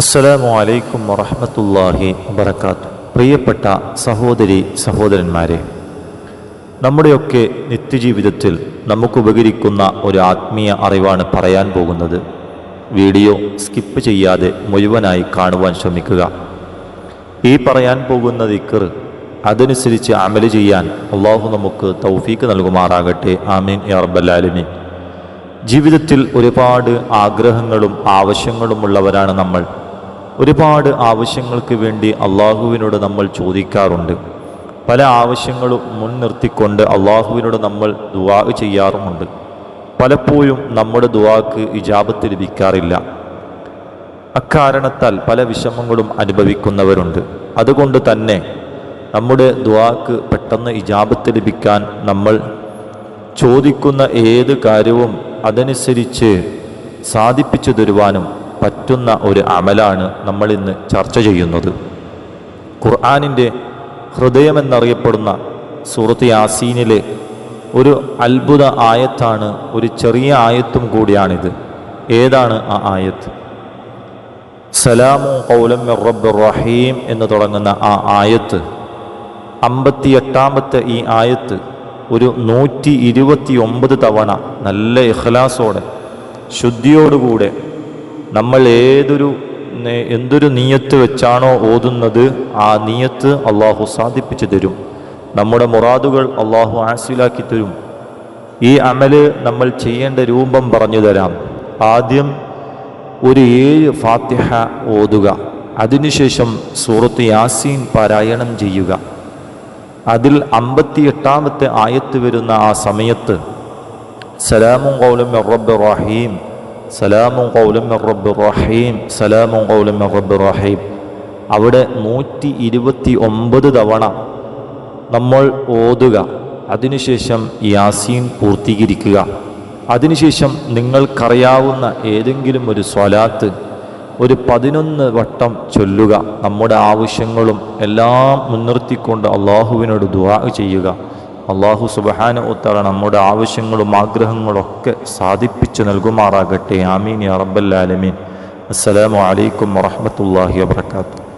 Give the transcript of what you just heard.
അസ്സലാമു അലൈക്കും വറഹമത്തല്ലാഹി വബർക്കാത്തു പ്രിയപ്പെട്ട സഹോദരി സഹോദരന്മാരെ നമ്മുടെയൊക്കെ നിത്യജീവിതത്തിൽ നമുക്ക് ഉപകരിക്കുന്ന ഒരു ആത്മീയ അറിവാണ് പറയാൻ പോകുന്നത്. വീഡിയോ സ്കിപ്പ് ചെയ്യാതെ മുഴുവനായി കാണുവാൻ ശ്രമിക്കുക. ഈ പറയാൻ പോകുന്ന ദിക്കർ അതനുസരിച്ച് അമൽ ചെയ്യാൻ അള്ളാഹു നമുക്ക് തൗഫീക്ക് നൽകുമാറാകട്ടെ. ആമീൻ യാ റബ്ബല്ലാലുമീൻ ജീവിതത്തിൽ ഒരുപാട് ആഗ്രഹങ്ങളും ആവശ്യങ്ങളുമുള്ളവരാണ് നമ്മൾ. ഒരുപാട് ആവശ്യങ്ങൾക്ക് വേണ്ടി അള്ളാഹുവിനോട് നമ്മൾ ചോദിക്കാറുണ്ട്. പല ആവശ്യങ്ങളും മുൻനിർത്തിക്കൊണ്ട് അള്ളാഹുവിനോട് നമ്മൾ ദുവാ ചെയ്യാറുമുണ്ട്. പലപ്പോഴും നമ്മുടെ ദുവാക്ക് ഇജാബത്ത് ലഭിക്കാറില്ല. അക്കാരണത്താൽ പല വിഷമങ്ങളും അനുഭവിക്കുന്നവരുണ്ട്. അതുകൊണ്ട് തന്നെ നമ്മുടെ ദുവാക്ക് പെട്ടെന്ന് ഇജാബത്ത് ലഭിക്കാൻ നമ്മൾ ചോദിക്കുന്ന ഏത് കാര്യവും അതനുസരിച്ച് സാധിപ്പിച്ചു തരുവാനും പറ്റുന്ന ഒരു അമലാണ് നമ്മൾ ഇന്ന് ചർച്ച ചെയ്യുന്നത്. ഖുർആാനിന്റെ ഹൃദയമെന്നറിയപ്പെടുന്ന സൂറത്ത് യാസീനിലെ ഒരു അത്ഭുത ആയത്താണ് ഒരു ചെറിയ ആയത്തും കൂടിയാണിത്. ഏതാണ് ആ ആയത്ത്? സലാമു കൗലം റബ്ബ് റഹീം എന്ന് തുടങ്ങുന്ന ആ ആയത്ത് അമ്പത്തിയെട്ടാമത്തെ ഈ ആയത്ത് ഒരു നൂറ്റി ഇരുപത്തി ഒമ്പത് തവണ നല്ല ഇഖ്ലാസോടെ ശുദ്ധിയോടുകൂടെ നമ്മൾ ഏതൊരു എന്തൊരു നീയത്ത് വെച്ചാണോ ഓതുന്നത് ആ നീയത്ത് അള്ളാഹു സാധിപ്പിച്ചു തരും. നമ്മുടെ മുറാദുകൾ അള്ളാഹു ആസിലാക്കി തരും. ഈ അമൽ നമ്മൾ ചെയ്യേണ്ട രൂപം പറഞ്ഞു തരാം. ആദ്യം ഒരു ഏഴ് ഫാത്തിഹ ഓതുക. അതിനുശേഷം സൂറത്ത് യാസീൻ പാരായണം ചെയ്യുക. അതിൽ അമ്പത്തിയെട്ടാമത്തെ ആയത്ത് വരുന്ന ആ സമയത്ത് സലാമും കൗലം റബ്ബ് റഹീം സലാമും കൗലം റബ്ബ് റഹീം സലാമും കൗലം റബ്ബ് റഹീം. അവിടെ നൂറ്റി ഇരുപത്തി ഒമ്പത് തവണ നമ്മൾ ഓതുക. അതിനുശേഷം യാസീൻ പൂർത്തീകരിക്കുക. അതിനുശേഷം നിങ്ങൾക്കറിയാവുന്ന ഏതെങ്കിലും ഒരു സ്വലാത്ത് ഒരു പതിനൊന്ന് വട്ടം ചൊല്ലുക. നമ്മുടെ ആവശ്യങ്ങളും എല്ലാം മുൻനിർത്തിക്കൊണ്ട് അള്ളാഹുവിനോട് ദുവാ ചെയ്യുക. അള്ളാഹു സുബഹാന ഉത്തറ നമ്മുടെ ആവശ്യങ്ങളും ആഗ്രഹങ്ങളും ഒക്കെ സാധിപ്പിച്ചു നൽകുമാറാകട്ടെ. ആമീൻ ആലമീൻ. അസ്സലാമു അലൈക്കും വറഹ്മത്തുള്ളാഹി വബറകാതുഹു.